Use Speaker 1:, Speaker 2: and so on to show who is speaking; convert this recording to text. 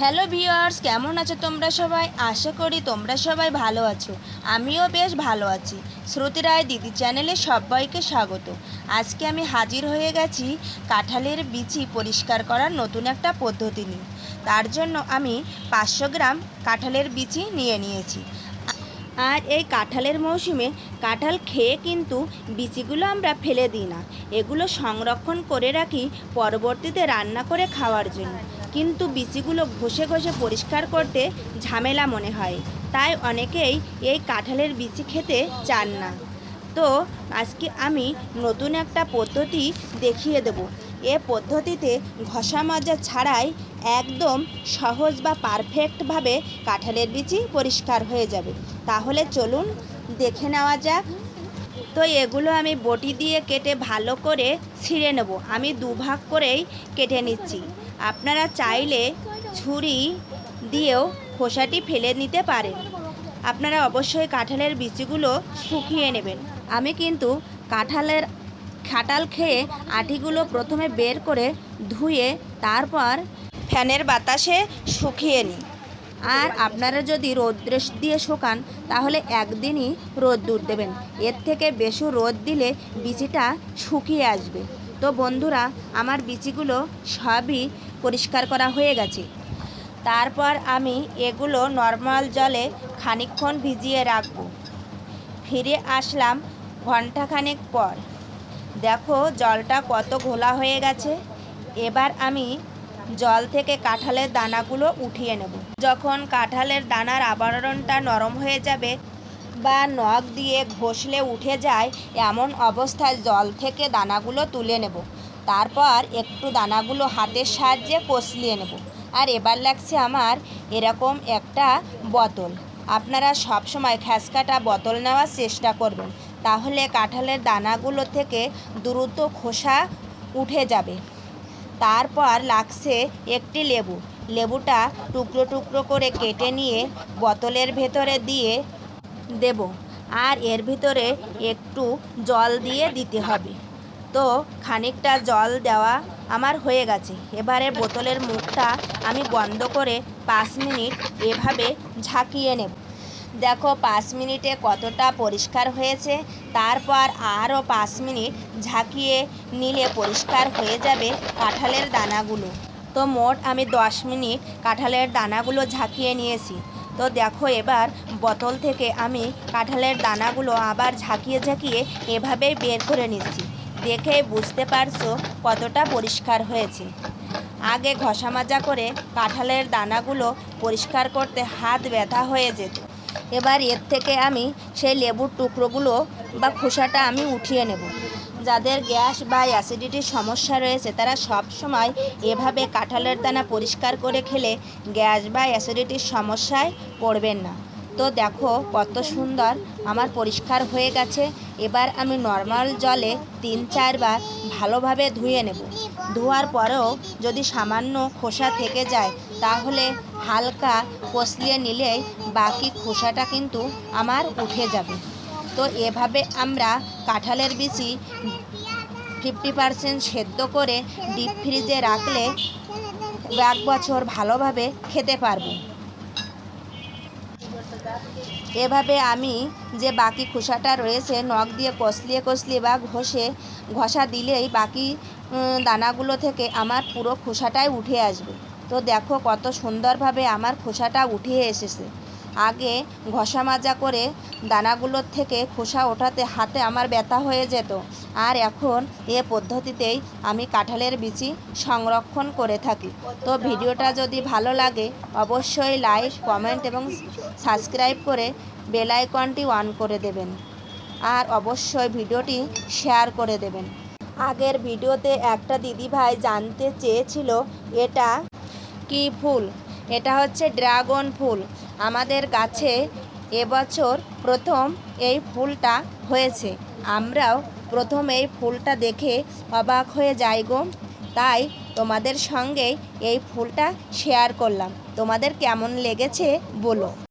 Speaker 1: Hello viewers কেমন আছো তোমরা সবাই? আশা করি তোমরা সবাই ভালো আছো। আমিও বেশ ভালো আছি। শ্রুতি রায় দিদি চ্যানেলে সবাইকে স্বাগত। আজকে আমি হাজির হয়ে গেছি কাঁঠালের বিচি পরিষ্কার করার নতুন একটা পদ্ধতি নিয়ে। তার জন্য আমি পাঁচশো গ্রাম কাঁঠালের বিচি নিয়ে নিয়েছি। আর এই কাঁঠালের মৌসুমে কাঁঠাল খেয়ে কিন্তু বিচিগুলো আমরা ফেলে দিই না। এগুলো সংরক্ষণ করে রাখি পরবর্তীতে রান্না করে খাওয়ার জন্য। কিন্তু বিচিগুলো ঘষে ঘষে পরিষ্কার করতে ঝামেলা মনে হয়। তাই অনেকেই এই কাঁঠালের বিচি খেতে চান না। তো আজকে আমি নতুন একটা পদ্ধতি দেখিয়ে দেব। এ পদ্ধতিতে ঘষা মাজা ছাড়াই একদম সহজ বা পারফেক্টভাবে কাঁঠালের বিচি পরিষ্কার হয়ে যাবে। তাহলে চলুন দেখে নেওয়া যাক। তো এগুলো আমি বটি দিয়ে কেটে ভালো করে ছিঁড়ে নেব। আমি দুভাগ করেই কেটে নিচ্ছি। আপনারা চাইলে ছুরি দিয়েও খোসাটি ফেলে নিতে পারেন। আপনারা অবশ্যই কাঁঠালের বিচিগুলো শুকিয়ে নেবেন। আমি কিন্তু কাঁঠালের খাটাল খেয়ে আটিগুলো প্রথমে বের করে ধুয়ে তারপর ফ্যানের বাতাসে শুকিয়ে নিই। আর আপনারা যদি রোদ্রে দিয়ে শুকান, তাহলে একদিনই রোদ্দুর দেবেন। এর থেকে বেশি রোদ দিলে বিচিটা শুকিয়ে আসবে। তো বন্ধুরা, আমার বিচিগুলো সবই পরিষ্কার করা হয়ে গেছে। তারপর আমি এগুলো নর্মাল জলে খানিকক্ষণ ভিজিয়ে রাখব। ফিরে আসলাম ঘন্টাখানেক পর। দেখো জলটা কত ঘোলা হয়ে গেছে। এবার আমি জল থেকে কাঁঠালের দানাগুলো উঠিয়ে নেব। যখন কাঁঠালের দানার আবরণটা নরম হয়ে যাবে বা নখ দিয়ে ঘষলে উঠে যায়, এমন অবস্থায় জল থেকে দানাগুলো তুলে নেব। তারপর একটু দানাগুলো হাতের সাহায্যে কষলিয়ে নেব। আর এবার লাগছে আমার এরকম একটা বোতল। আপনারা সব সময় খ্যাসকাটা বোতল নেওয়ার চেষ্টা করবেন। তাহলে কাঁঠালের দানাগুলো থেকে দ্রুত খোসা উঠে যাবে। তারপর লাগছে একটি লেবু। লেবুটা টুকরো টুকরো করে কেটে নিয়ে বোতলের ভেতরে দিয়ে দেব। আর এর ভিতরে একটু জল দিয়ে দিতে হবে। তো খানিকটা জল দেওয়া আমার হয়ে গেছে। এবারে বোতলের মুখটা আমি বন্ধ করে পাঁচ মিনিট এভাবে ঝাঁকিয়ে নেব। দেখো, পাঁচ মিনিটে কতটা পরিষ্কার হয়েছে। তারপর আরও পাঁচ মিনিট ঝাঁকিয়ে নিলে পরিষ্কার হয়ে যাবে কাঁঠালের দানাগুলো। তো মোট আমি দশ মিনিট কাঁঠালের দানাগুলো ঝাঁকিয়ে নিয়েছি। তো দেখো, এবার বোতল থেকে আমি কাঁঠালের দানাগুলো আবার ঝাঁকিয়ে ঝাঁকিয়ে এভাবেই বের করে নিচ্ছি। দেখে বুঝতে পারছ কতটা পরিষ্কার হয়েছে। আগে ঘষা মাজা করে কাঁঠালের দানাগুলো পরিষ্কার করতে হাত ব্যথা হয়ে যেত। এবার এর থেকে আমি সেই লেবুর টুকরোগুলো বা খোসাটা আমি উঠিয়ে নেব। যাদের গ্যাস বা অ্যাসিডিটির সমস্যা রয়েছে, তারা সব সময় এভাবে কাঁঠালের দানা পরিষ্কার করে খেলে গ্যাস বা অ্যাসিডিটির সমস্যায় পড়বেন না। তো দেখো, কত সুন্দর আমার পরিষ্কার হয়ে গেছে। এবার আমি নর্মাল জলে তিন চারবার ভালোভাবে ধুয়ে নেব। ধোয়ার পরেও যদি সামান্য খোসা থেকে যায়, তাহলে হালকা কষলিয়ে নিলেই বাকি খোসাটা কিন্তু আমার উঠে যাবে। তো এভাবে আমরা কাঁঠালের বিচি ফিফটি পারসেন্ট সেদ্ধ করে ডিপ ফ্রিজে রাখলে এক বছর ভালোভাবে খেতে পারব। এভাবে আমি যে বাকি খোসাটা রয়েছে, নখ দিয়ে কষলিয়ে কষলিয়ে বা ঘষে, ঘষা দিলেই বাকি দানাগুলো থেকে আমার পুরো খোসাটাই উঠে আসবে। তো দেখো কত সুন্দরভাবে আমার খোসাটা উঠে এসেছে। আগে ঘষা মাজা করে দানাগুলোর থেকে খোসা ওঠাতে হাতে আমার ব্যথা হয়ে যেত। আর এখন এ পদ্ধতিতেই আমি কাঁঠালের বিচি সংরক্ষণ করে থাকি। তো ভিডিওটা যদি ভালো লাগে, অবশ্যই লাইক, কমেন্ট এবং সাবস্ক্রাইব করে বেল আইকনটি অন করে দেবেন। আর অবশ্যই ভিডিওটি শেয়ার করে দেবেন। আগের ভিডিওতে একটা দিদিভাই জানতে চেয়েছিল, এটা কি ফুল? এটা হচ্ছে ড্রাগন ফুল। আমাদের গাছে এবছর প্রথম এই ফুলটা হয়েছে। আমরাও প্রথম এই ফুলটা দেখে অবাক হয়ে যাই গো। তাই তোমাদের সঙ্গে এই ফুলটা শেয়ার করলাম। তোমাদের কেমন লেগেছে বলো।